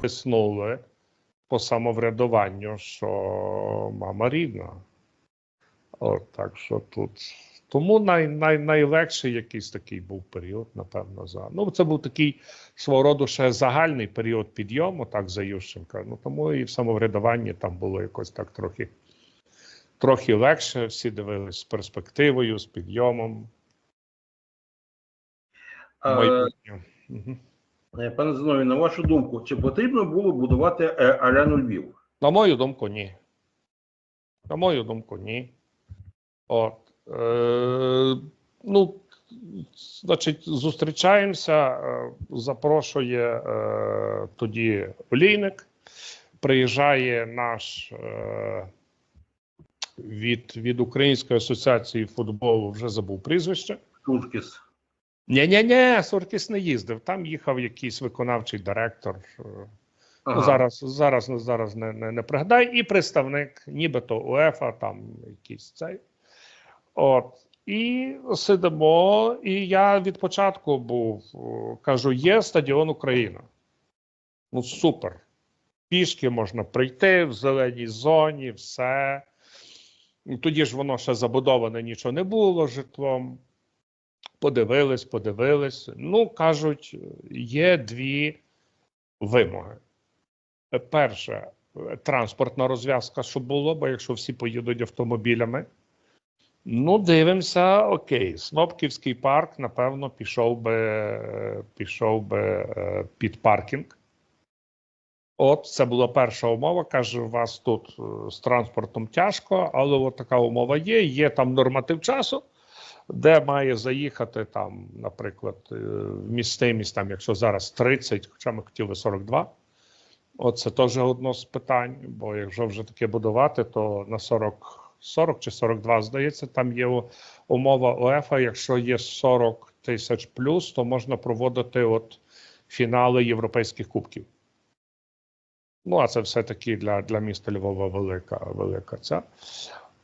тиснули по самоврядуванню, що мама рідна. От, так що тут. Тому най, най, найлегший якийсь такий був період, напевно, за. Ну, це був такий свого роду ще загальний період підйому, так, за Ющенка. Ну, тому і в самоврядуванні там було якось так трохи, трохи легше. Всі дивились з перспективою, з підйомом. Е, е, Пане Зиновій, на вашу думку, чи потрібно було будувати е, арену Львів? На мою думку, ні. На мою думку, ні. От. Е, ну, значить, зустрічаємося, е, запрошує е, тоді олійник. Приїжджає наш е, від, від Української асоціації футболу, вже забув прізвище. Тушкіс. Ні, ні, ні, Суркіс не їздив. Там їхав якийсь виконавчий директор. е, Ну, зараз зараз, ну, зараз не, не, не пригадай, і представник, нібито УЕФА, там якийсь цей. От. І сидимо, і я від початку був, кажу: є стадіон Україна. Ну, супер. Пішки можна прийти в зеленій зоні, все. Ну, Тоді ж воно ще забудоване, нічого не було житлом. Подивились, подивились. Ну, кажуть, є дві вимоги. Перше, е, транспортна розв'язка, щоб було, бо якщо всі поїдуть автомобілями. Ну, дивимося, окей, Снопківський парк, напевно, пішов би, пішов би е, під паркінг. От, це була перша умова. Каже, у вас тут е, з транспортом тяжко, але от така умова є. Є там норматив часу, де має заїхати там, наприклад, е, вмістимість, там, якщо зараз 30, хоча ми хотіли 42. От це теж одно з питань, бо якщо вже таке будувати, то на 40, 40 чи 42, здається, там є умова УЕФА. Якщо є 40 тисяч плюс, то можна проводити от фінали європейських кубків. Ну, а це все-таки для, для міста Львова велика, велика ця.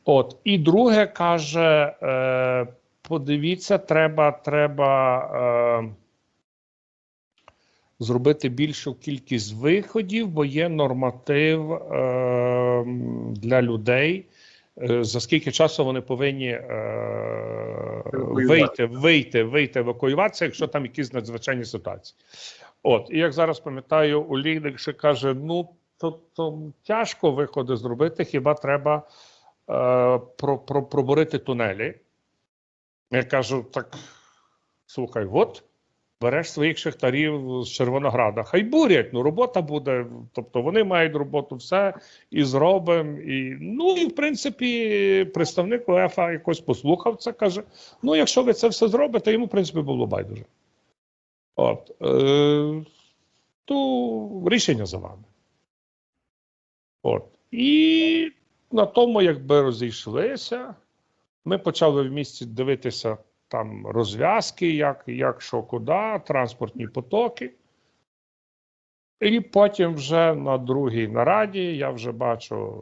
От, і друге каже: е, подивіться, треба, треба. Е, зробити більшу кількість виходів, бо є норматив е, для людей. е, За скільки часу вони повинні е, вийти, вийти, вийти, евакуюватися, якщо там якісь надзвичайні ситуації. От, і як зараз пам'ятаю, Олійник ще каже: ну то, то тяжко виходи зробити, хіба треба е, про, про, пробурити тунелі. Я кажу: так слухай, от береш своїх шахтарів з Червонограда. Хай бурять, ну робота буде. Тобто вони мають роботу, все і зробимо. І ну і в принципі, представник УЕФА якось послухав це, каже: ну, якщо ви це все зробите, йому в принципі було байдуже. От е, то рішення за вами. От. І на тому, якби розійшлися, ми почали в місті дивитися там розв'язки, як, як що куди, транспортні потоки. І потім вже на другій нараді я вже бачу,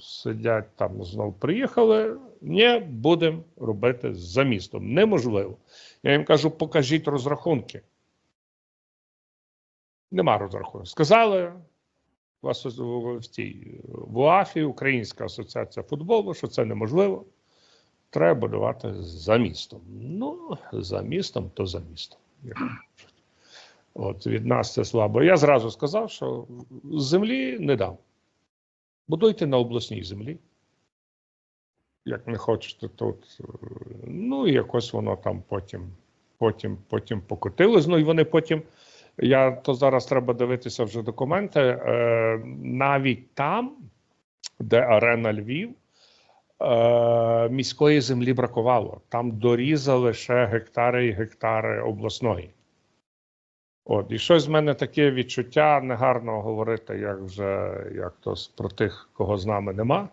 сидять там знов приїхали. Ні, будемо робити за містом. Неможливо. Я їм кажу, покажіть розрахунки. Нема розрахунків. Сказали в, асо- в цій в УАФі, Українська асоціація футболу, що це неможливо. Треба будувати за містом. Ну, за містом, то за містом. От від нас це слабо. Я зразу сказав, що землі не дам. Будуйте на обласній землі. Як не хочете тут. Ну, і якось воно там потім, потім, потім покотилось. Ну і вони потім. Я то зараз треба дивитися вже документи. Е, навіть там, де арена Львів, е, міської землі бракувало. Там дорізали ще гектари і гектари обласної. От, і щось в мене таке відчуття негарно говорити, як вже як то про тих, кого з нами нема.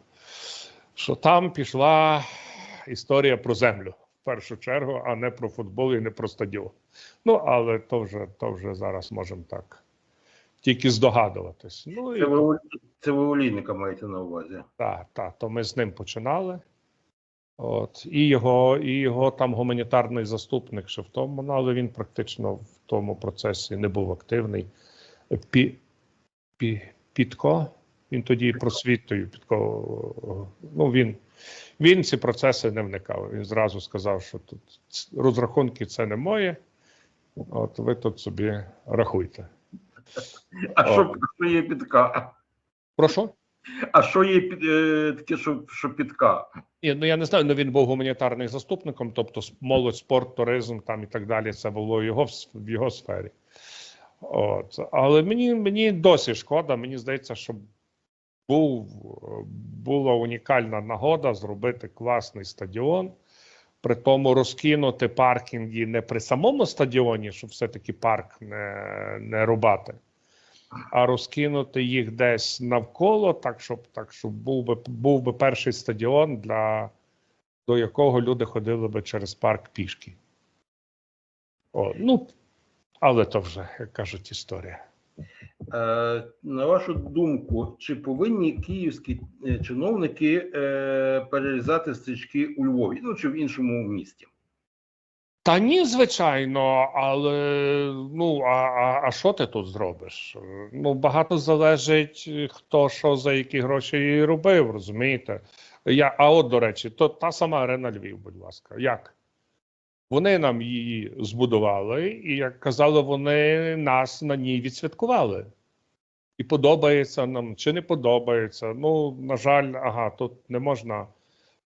Що там пішла історія про землю в першу чергу, а не про футбол і не про стадіон. Ну, але то вже, то вже зараз можемо так тільки здогадуватись. Ну, і Це ви, це ви олійника маєте на увазі. так, так, то ми з ним починали. От, і його, і його там гуманітарний заступник ще в тому, ну, але він практично в тому процесі не був активний. Пі, Пі- Підко. Він тоді просвітою Підко. Ну, він, він ці процеси не вникав. Він зразу сказав, що тут розрахунки це не моє. От ви тут собі рахуйте. А О. що, що є підка? Прошу? А що є під, е, таке, що, що підка? Ні, ну я не знаю, ну він був гуманітарним заступником, тобто молодь, спорт, туризм там і так далі. Це було його в, його сфері. От. Але мені, мені досі шкода, мені здається, що був, була унікальна нагода зробити класний стадіон. При тому розкинути паркінги не при самому стадіоні, щоб все-таки парк не, не рубати, а розкинути їх десь навколо, так щоб, так, щоб був, би, був би перший стадіон, для, до якого люди ходили би через парк пішки. О, ну, але то вже, як кажуть, історія. Е, на вашу думку, чи повинні київські е, чиновники е, перерізати стрічки у Львові, ну чи в іншому місті? Та ні, звичайно, але ну а, а, а що ти тут зробиш? Ну багато залежить, хто що за які гроші і робив, розумієте? Я, а от, до речі, то та сама арена Львів, будь ласка. Як? Вони нам її збудували, і як казали, вони нас на ній відсвяткували. І подобається нам чи не подобається. Ну, на жаль, ага, тут не можна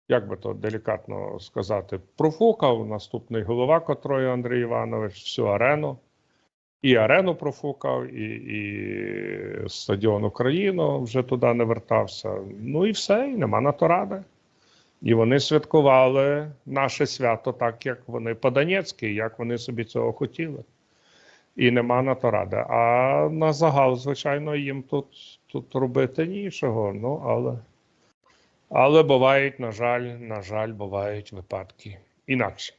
як би то делікатно сказати, профукав наступний голова котрої Андрій Іванович всю арену. І арену профукав, і, і стадіон Україну вже туди не вертався. Ну і все, і нема на то ради. І вони святкували наше свято так, як вони по-донецьки, як вони собі цього хотіли. І нема на то ради. А на загал, звичайно, їм тут, тут робити нічого. Ну, але. Але бувають, на жаль, на жаль, бувають випадки інакше.